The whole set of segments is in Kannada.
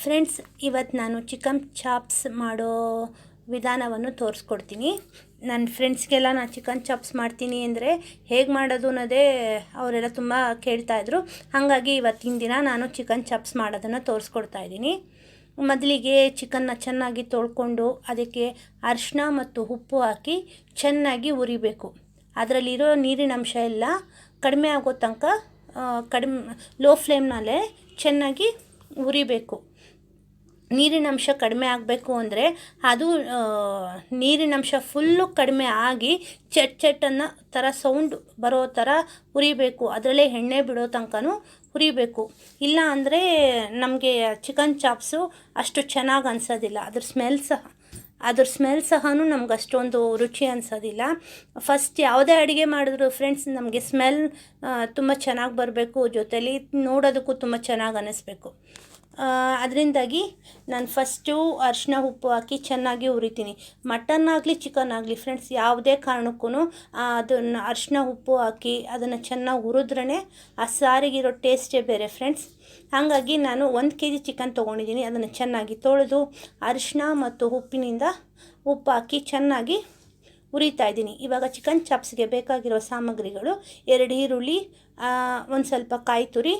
ಫ್ರೆಂಡ್ಸ್ ಇವತ್ತು ನಾನು ಚಿಕನ್ ಚಾಪ್ಸ್ ಮಾಡೋ ವಿಧಾನವನ್ನು ತೋರಿಸ್ಕೊಡ್ತೀನಿ. ನನ್ನ ಫ್ರೆಂಡ್ಸ್ಗೆಲ್ಲ ನಾನು ಚಿಕನ್ ಚಾಪ್ಸ್ ಮಾಡ್ತೀನಿ ಅಂದರೆ ಹೇಗೆ ಮಾಡೋದು ಅನ್ನೋದೇ ಅವರೆಲ್ಲ ತುಂಬ ಕೇಳ್ತಾಯಿದ್ರು ಹಾಗಾಗಿ ಇವತ್ತಿನ ದಿನ ನಾನು ಚಿಕನ್ ಚಾಪ್ಸ್ ಮಾಡೋದನ್ನು ತೋರಿಸ್ಕೊಡ್ತಾ ಇದ್ದೀನಿ. ಮೊದಲಿಗೆ ಚಿಕನ್ನ ಚೆನ್ನಾಗಿ ತೊಳ್ಕೊಂಡು ಅದಕ್ಕೆ ಅರಿಶಿನ ಮತ್ತು ಉಪ್ಪು ಹಾಕಿ ಚೆನ್ನಾಗಿ ಉರಿಬೇಕು ಅದರಲ್ಲಿರೋ ನೀರಿನ ಅಂಶ ಎಲ್ಲ ಕಡಿಮೆ ಆಗೋ ತನಕ ಕಡಿಮೆ ಲೋ ಫ್ಲೇಮ್ನಲ್ಲೇ ಚೆನ್ನಾಗಿ ಉರಿಬೇಕು ನೀರಿನಂಶ ಕಡಿಮೆ ಆಗಬೇಕು ಅಂದರೆ ಅದು ನೀರಿನಂಶ ಫುಲ್ಲು ಕಡಿಮೆ ಆಗಿ ಚಟ್ ಚಟ್ ಅನ್ನೋ ಥರ ಸೌಂಡ್ ಬರೋ ಥರ ಹುರಿಬೇಕು. ಅದರಲ್ಲೇ ಎಣ್ಣೆ ಬಿಡೋ ತನಕನೂ ಹುರಿಬೇಕು. ಇಲ್ಲ ಅಂದರೆ ನಮಗೆ ಚಿಕನ್ ಚಾಪ್ಸು ಅಷ್ಟು ಚೆನ್ನಾಗಿ ಅನಿಸೋದಿಲ್ಲ. ಅದ್ರ ಸ್ಮೆಲ್ ಸಹ, ಅದ್ರ ಸ್ಮೆಲ್ ಸಹ ನಮ್ಗೆ ಅಷ್ಟೊಂದು ರುಚಿ ಅನಿಸೋದಿಲ್ಲ. ಫಸ್ಟ್ ಯಾವುದೇ ಅಡುಗೆ ಮಾಡಿದ್ರು ಫ್ರೆಂಡ್ಸ್ ನಮಗೆ ಸ್ಮೆಲ್ ತುಂಬ ಚೆನ್ನಾಗಿ ಬರಬೇಕು. ಜೊತೇಲಿ ನೋಡೋದಕ್ಕೂ ತುಂಬ ಚೆನ್ನಾಗಿ ಅನ್ನಿಸ್ಬೇಕು ಅದರಿಂದಾಗಿ ನಾನು ಫಸ್ಟು ಅರಿಶಿನ ಉಪ್ಪು ಹಾಕಿ ಚೆನ್ನಾಗಿ ಉರಿತೀನಿ ಮಟನ್ ಆಗಲಿ ಚಿಕನ್ ಆಗಲಿ ಫ್ರೆಂಡ್ಸ್ ಯಾವುದೇ ಕಾರಣಕ್ಕೂ ಅದನ್ನು ಅರಿಶಿನ ಉಪ್ಪು ಹಾಕಿ ಅದನ್ನು ಚೆನ್ನಾಗಿ ಹುರಿದ್ರೇ ಆ ಸಾರಿಗಿರೋ ಟೇಸ್ಟೇ ಬೇರೆ ಫ್ರೆಂಡ್ಸ್ ಹಾಗಾಗಿ ನಾನು ಒಂದು ಕೆ ಜಿ ಚಿಕನ್ ತೊಗೊಂಡಿದ್ದೀನಿ. ಅದನ್ನು ಚೆನ್ನಾಗಿ ತೊಳೆದು ಅರಿಶಿನ ಮತ್ತು ಉಪ್ಪಿನಿಂದ ಉಪ್ಪು ಹಾಕಿ ಚೆನ್ನಾಗಿ ಹುರಿತಾ ಇದ್ದೀನಿ. ಇವಾಗ ಚಿಕನ್ ಚಾಪ್ಸ್ಗೆ ಬೇಕಾಗಿರೋ ಸಾಮಗ್ರಿಗಳು ಎರಡು ಈರುಳ್ಳಿ ಒಂದು ಸ್ವಲ್ಪ ಕಾಯಿ ತುರಿ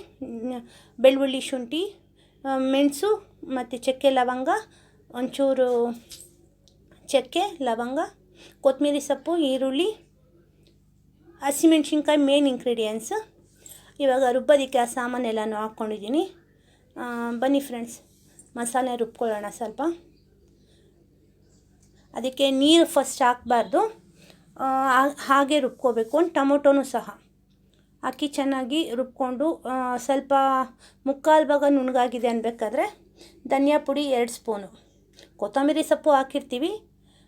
ಬೆಳ್ಳುಳ್ಳಿ ಶುಂಠಿ ಮೆಣಸು ಮತ್ತು ಚಕ್ಕೆ ಲವಂಗ, ಒಂಚೂರು ಚಕ್ಕೆ, ಲವಂಗ, ಕೊತ್ತಂಬರಿ ಸೊಪ್ಪು, ಈರುಳ್ಳಿ, ಹಸಿಮೆಣ್ಸಿನ್ಕಾಯಿ ಮೇನ್ ಇಂಗ್ರೀಡಿಯೆಂಟ್ಸ್ ಇವಾಗ ರುಬ್ಬೋದಕ್ಕೆ ಆ ಸಾಮಾನೆಲ್ಲನೂ ಹಾಕ್ಕೊಂಡಿದ್ದೀನಿ. ಬನ್ನಿ ಫ್ರೆಂಡ್ಸ್ ಮಸಾಲೆ ರುಬ್ಕೊಳ್ಳೋಣ ಸ್ವಲ್ಪ. ಅದಕ್ಕೆ ನೀರು ಫಸ್ಟ್ ಹಾಕಬಾರ್ದು. ಹಾಗೆ ರುಬ್ಕೋಬೇಕು. ಒಂದು ಟೊಮೊಟೊನೂ ಸಹ. ಹಾಕಿ ಚೆನ್ನಾಗಿ ರುಬ್ಕೊಂಡು ಸ್ವಲ್ಪ ಮುಕ್ಕಾಲು ಭಾಗ ನುಣ್ಣಗಾಗಿದೆ ಅನ್ಬೇಕಾದ್ರೆ ಧನಿಯಾ ಪುಡಿ ಎರಡು ಸ್ಪೂನು. ಕೊತ್ತಂಬರಿ ಸೊಪ್ಪು ಹಾಕಿರ್ತೀವಿ.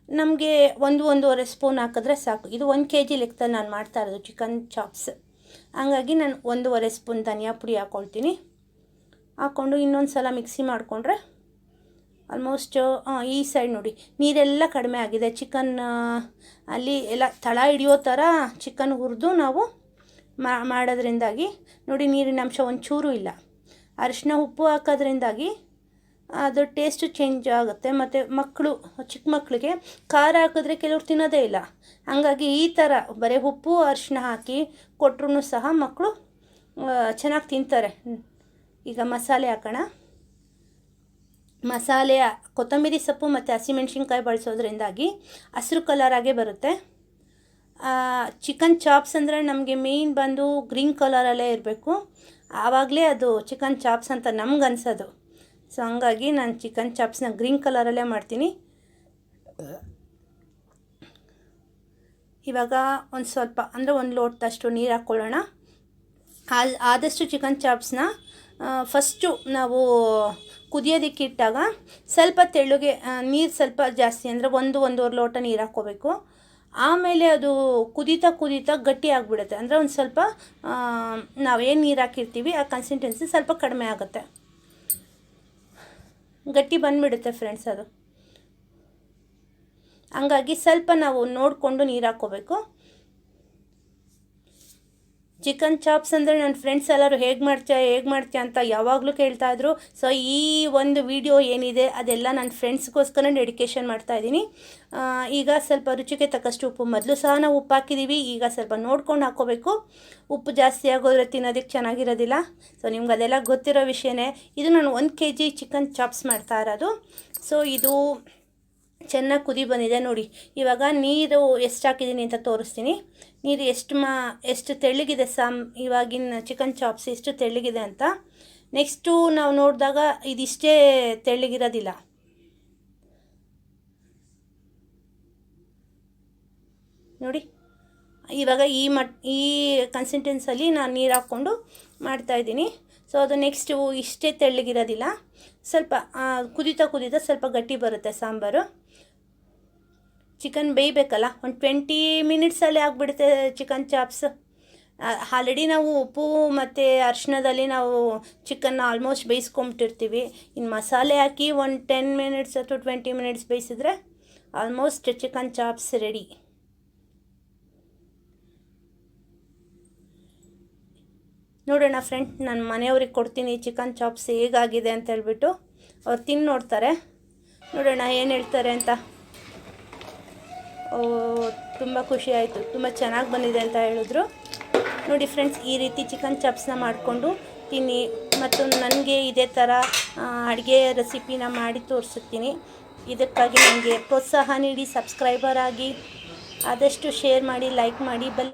ನಮಗೆ ಒಂದು ಒಂದೂವರೆ ಸ್ಪೂನ್ ಹಾಕಿದ್ರೆ ಸಾಕು. ಇದು ಒಂದು ಕೆ ಜಿ ಲೆಕ್ಕದಲ್ಲಿ ನಾನು ಮಾಡ್ತಾ ಇರೋದು ಚಿಕನ್ ಚಾಪ್ಸ್. ಹಂಗಾಗಿ ನಾನು ಒಂದೂವರೆ ಸ್ಪೂನ್ ಧನಿಯಾ ಪುಡಿ ಹಾಕ್ಕೊಳ್ತೀನಿ ಹಾಕ್ಕೊಂಡು ಇನ್ನೊಂದು ಸಲ ಮಿಕ್ಸಿ ಮಾಡಿಕೊಂಡ್ರೆ ಆಲ್ಮೋಸ್ಟ್ ಈ ಸೈಡ್ ನೋಡಿ, ನೀರೆಲ್ಲ ಕಡಿಮೆ ಆಗಿದೆ. ಚಿಕನ್ ಅಲ್ಲಿ ಎಲ್ಲ ತಳ ಹಿಡಿಯೋ ಥರ ಚಿಕನ್ ಹುರಿದು ನಾವು ಮಾಡೋದ್ರಿಂದಾಗಿ ನೋಡಿ ನೀರಿನ ಅಂಶ ಒಂಚೂರು ಇಲ್ಲ. ಅರಿಶಿನ ಉಪ್ಪು ಹಾಕೋದ್ರಿಂದಾಗಿ ಅದು ಟೇಸ್ಟು ಚೇಂಜ್ ಆಗುತ್ತೆ. ಮತ್ತು ಮಕ್ಕಳು, ಚಿಕ್ಕ ಮಕ್ಕಳಿಗೆ ಖಾರ ಹಾಕಿದ್ರೆ ಕೆಲವ್ರು ತಿನ್ನೋದೇ ಇಲ್ಲ. ಹಾಗಾಗಿ ಈ ಥರ ಬರೀ ಉಪ್ಪು, ಅರಿಶಿನ ಹಾಕಿ ಕೊಟ್ರೂ ಸಹ ಮಕ್ಕಳು ಚೆನ್ನಾಗಿ ತಿಂತಾರೆ. ಈಗ ಮಸಾಲೆ ಹಾಕೋಣ. ಮಸಾಲೆ ಕೊತ್ತಂಬರಿ ಸೊಪ್ಪು ಮತ್ತು ಹಸಿಮೆಣ್ಸಿನ್ಕಾಯಿ ಬಳಸೋದ್ರಿಂದಾಗಿ ಹಸಿರು ಕಲರಾಗೇ ಬರುತ್ತೆ. ಚಿಕನ್ ಚಾಪ್ಸ್ ಅಂದರೆ ನಮಗೆ ಮೇಯ್ನ್ ಬಂದು ಗ್ರೀನ್ ಕಲರಲ್ಲೇ ಇರಬೇಕು. ಆವಾಗಲೇ ಅದು ಚಿಕನ್ ಚಾಪ್ಸ್ ಅಂತ ನಮ್ಗೆ ಅನ್ಸೋದು. ಸೊ ಹಂಗಾಗಿ ನಾನು ಚಿಕನ್ ಚಾಪ್ಸ್ನ ಗ್ರೀನ್ ಕಲರಲ್ಲೇ ಮಾಡ್ತೀನಿ. ಇವಾಗ ಒಂದು ಸ್ವಲ್ಪ, ಅಂದರೆ ಒಂದು ಲೋಟದಷ್ಟು ನೀರು ಹಾಕ್ಕೊಳ್ಳೋಣ ಆದಷ್ಟು ಚಿಕನ್ ಚಾಪ್ಸ್ನ ಫಸ್ಟು ನಾವು ಕುದಿಯೋದಕ್ಕಿಟ್ಟಾಗ ಸ್ವಲ್ಪ ತೆಳ್ಳಗೆ ನೀರು ಸ್ವಲ್ಪ ಜಾಸ್ತಿ, ಅಂದರೆ ಒಂದು, ಒಂದೂವರೆ ಲೋಟ ನೀರು ಹಾಕ್ಕೋಬೇಕು. ಆಮೇಲೆ ಅದು ಕುದೀತಾ ಕುದೀತಾ ಗಟ್ಟಿ ಆಗಿಬಿಡುತ್ತೆ. ಅಂದರೆ ಒಂದು ಸ್ವಲ್ಪ ನಾವೇನು ನೀರು ಹಾಕಿರ್ತೀವಿ, ಆ ಕನ್ಸಿಸ್ಟೆನ್ಸಿ ಸ್ವಲ್ಪ ಕಡಿಮೆ ಆಗುತ್ತೆ. ಗಟ್ಟಿ ಬಂದುಬಿಡುತ್ತೆ ಫ್ರೆಂಡ್ಸ್ ಅದು. ಹಂಗಾಗಿ ಸ್ವಲ್ಪ ನಾವು ನೋಡಿಕೊಂಡು ನೀರು ಹಾಕ್ಕೋಬೇಕು ಚಿಕನ್ ಚಾಪ್ಸ್ ಅಂದರೆ ನನ್ನ ಫ್ರೆಂಡ್ಸ್ ಎಲ್ಲರೂ ಹೇಗೆ ಮಾಡ್ತೀಯ ಹೇಗೆ ಮಾಡ್ತೀಯ ಅಂತ ಯಾವಾಗಲೂ ಕೇಳ್ತಾಯಿದ್ರು ಸೊ ಈ ಒಂದು ವಿಡಿಯೋ ಏನಿದೆ, ಅದೆಲ್ಲ ನನ್ನ ಫ್ರೆಂಡ್ಸ್ಗೋಸ್ಕರ ಡೆಡಿಕೇಶನ್ ಮಾಡ್ತಾಯಿದ್ದೀನಿ ಈಗ ಸ್ವಲ್ಪ ರುಚಿಗೆ ತಕ್ಕಷ್ಟು ಉಪ್ಪು. ಮೊದಲು ಸಹ ನಾವು ಉಪ್ಪು ಹಾಕಿದ್ದೀವಿ ಈಗ ಸ್ವಲ್ಪ ನೋಡ್ಕೊಂಡು ಹಾಕೋಬೇಕು. ಉಪ್ಪು ಜಾಸ್ತಿ ಆಗೋದ್ರೆ ತಿನ್ನೋದಕ್ಕೆ ಚೆನ್ನಾಗಿರೋದಿಲ್ಲ. ಸೊ ನಿಮ್ಗೆ ಅದೆಲ್ಲ ಗೊತ್ತಿರೋ ವಿಷಯನೇ. ಇದು ನಾನು ಒಂದು ಕೆ ಜಿ ಚಿಕನ್ ಚಾಪ್ಸ್ ಮಾಡ್ತಾ ಇರೋದು. ಸೊ ಇದು ಚೆನ್ನಾಗಿ ಕುದಿ ಬಂದಿದೆ ನೋಡಿ. ಇವಾಗ ನೀರು ಎಷ್ಟು ಹಾಕಿದ್ದೀನಿ ಅಂತ ತೋರಿಸ್ತೀನಿ. ನೀರು ಎಷ್ಟು ಮಾ, ಎಷ್ಟು ತೆಳ್ಳಗಿದೆ ಸಾಮ್, ಇವಾಗಿನ ಚಿಕನ್ ಚಾಪ್ಸ್ ಎಷ್ಟು ತೆಳ್ಳಗಿದೆ ಅಂತ. ನೆಕ್ಸ್ಟು ನಾವು ನೋಡಿದಾಗ ಇದಿಷ್ಟೇ ತೆಳ್ಳಗಿರೋದಿಲ್ಲ. ನೋಡಿ. ಇವಾಗ ಈ ಮಟ್, ಈ ಕನ್ಸಿಸ್ಟೆನ್ಸಲ್ಲಿ ನಾನು ನೀರು ಹಾಕ್ಕೊಂಡು ಮಾಡ್ತಾಯಿದ್ದೀನಿ ಸೊ ಅದು ನೆಕ್ಸ್ಟು ಇಷ್ಟೇ ತೆಳ್ಳಗಿರೋದಿಲ್ಲ. ಸ್ವಲ್ಪ ಕುದೀತಾ ಕುದೀತಾ ಸ್ವಲ್ಪ ಗಟ್ಟಿ ಬರುತ್ತೆ ಸಾಂಬಾರು. ಚಿಕನ್ ಬೇಯಬೇಕಲ್ಲ? ಒಂದು ಟ್ವೆಂಟಿ ಮಿನಿಟ್ಸಲ್ಲೇ ಆಗಿಬಿಡುತ್ತೆ ಚಿಕನ್ ಚಾಪ್ಸ್. ಆಲ್ರೆಡಿ ನಾವು ಉಪ್ಪು ಮತ್ತು ಅರಿಶಿನದಲ್ಲಿ ನಾವು ಚಿಕನ್ ಆಲ್ಮೋಸ್ಟ್ ಬೇಯಿಸ್ಕೊಂಬಿಟ್ಟಿರ್ತೀವಿ. ಇನ್ನು ಮಸಾಲೆ ಹಾಕಿ ಒಂದು ಟೆನ್ ಮಿನಿಟ್ಸ್ ಅಥವಾ ಟ್ವೆಂಟಿ ಮಿನಿಟ್ಸ್ ಬೇಯಿಸಿದ್ರೆ ಆಲ್ಮೋಸ್ಟ್ ಚಿಕನ್ ಚಾಪ್ಸ್ ರೆಡಿ ನೋಡೋಣ ಫ್ರೆಂಡ್ ನಾನು ಮನೆಯವ್ರಿಗೆ ಕೊಡ್ತೀನಿ ಚಿಕನ್ ಚಾಪ್ಸ್ ಹೇಗಾಗಿದೆ ಅಂತ ಹೇಳ್ಬಿಟ್ಟು ಅವ್ರು ತಿಂದು ನೋಡ್ತಾರೆ. ನೋಡೋಣ ಏನು ಹೇಳ್ತಾರೆ ಅಂತ. ಓ, ತುಂಬ ಖುಷಿ ಆಯಿತು, ತುಂಬ ಚೆನ್ನಾಗಿ ಬಂದಿದೆ ಅಂತ ಹೇಳಿದ್ರು. ನೋಡಿ ಫ್ರೆಂಡ್ಸ್ ಈ ರೀತಿ ಚಿಕನ್ ಚಾಪ್ಸ್ನ ಮಾಡಿಕೊಂಡು ತಿನ್ನಿ, ಮತ್ತು ನನಗೆ ಇದೇ ಥರ ಅಡುಗೆ ರೆಸಿಪಿನ ಮಾಡಿ ತೋರಿಸುತ್ತೀನಿ ಇದಕ್ಕಾಗಿ ನನಗೆ ಪ್ರೋತ್ಸಾಹ ನೀಡಿ ಸಬ್ಸ್ಕ್ರೈಬರ್ ಆಗಿ ಆದಷ್ಟು ಶೇರ್ ಮಾಡಿ ಲೈಕ್ ಮಾಡಿ ಬೆಲ್